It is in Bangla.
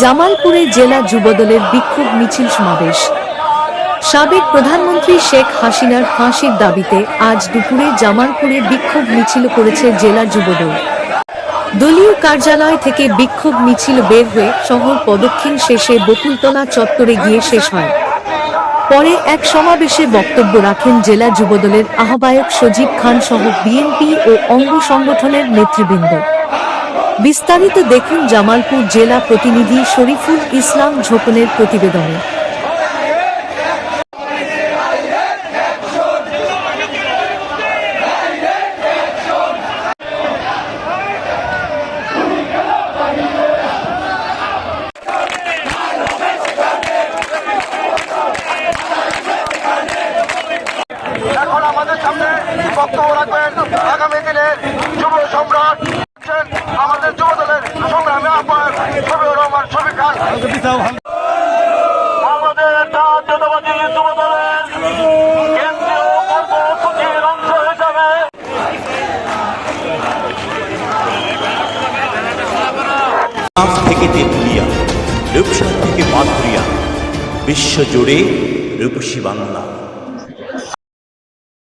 জামালপুরে জেলা যুবদলের বিক্ষোভ মিছিল সমাবেশ। সাবেক প্রধানমন্ত্রী শেখ হাসিনার ফাঁসির দাবিতে আজ দুপুরে জামালপুরে বিক্ষোভ মিছিল করেছে জেলা যুবদল। দলীয় কার্যালয় থেকে বিক্ষোভ মিছিল বের হয়ে শহর প্রদক্ষিণ শেষে বকুলতলা চত্বরে গিয়ে শেষ হয়। পরে এক সমাবেশে বক্তব্য রাখেন জেলা যুবদলের আহ্বায়ক সজীব খান সহ বিএনপি ও অঙ্গ সংগঠনের নেতৃবৃন্দ। বিস্তারিত দেখুন জামালপুর জেলা প্রতিনিধি শরীফুল ইসলাম ঝোপনের প্রতিবেদনে। আগামী দিনের যুব সম্রাট আমাদের যুব দলের সংগ্রামী আহ্বায়ক রহমান খান আমাদের থেকে রূপসা থেকে পাথুরিয়া বিশ্বজুড়ে রূপসী বাংলা।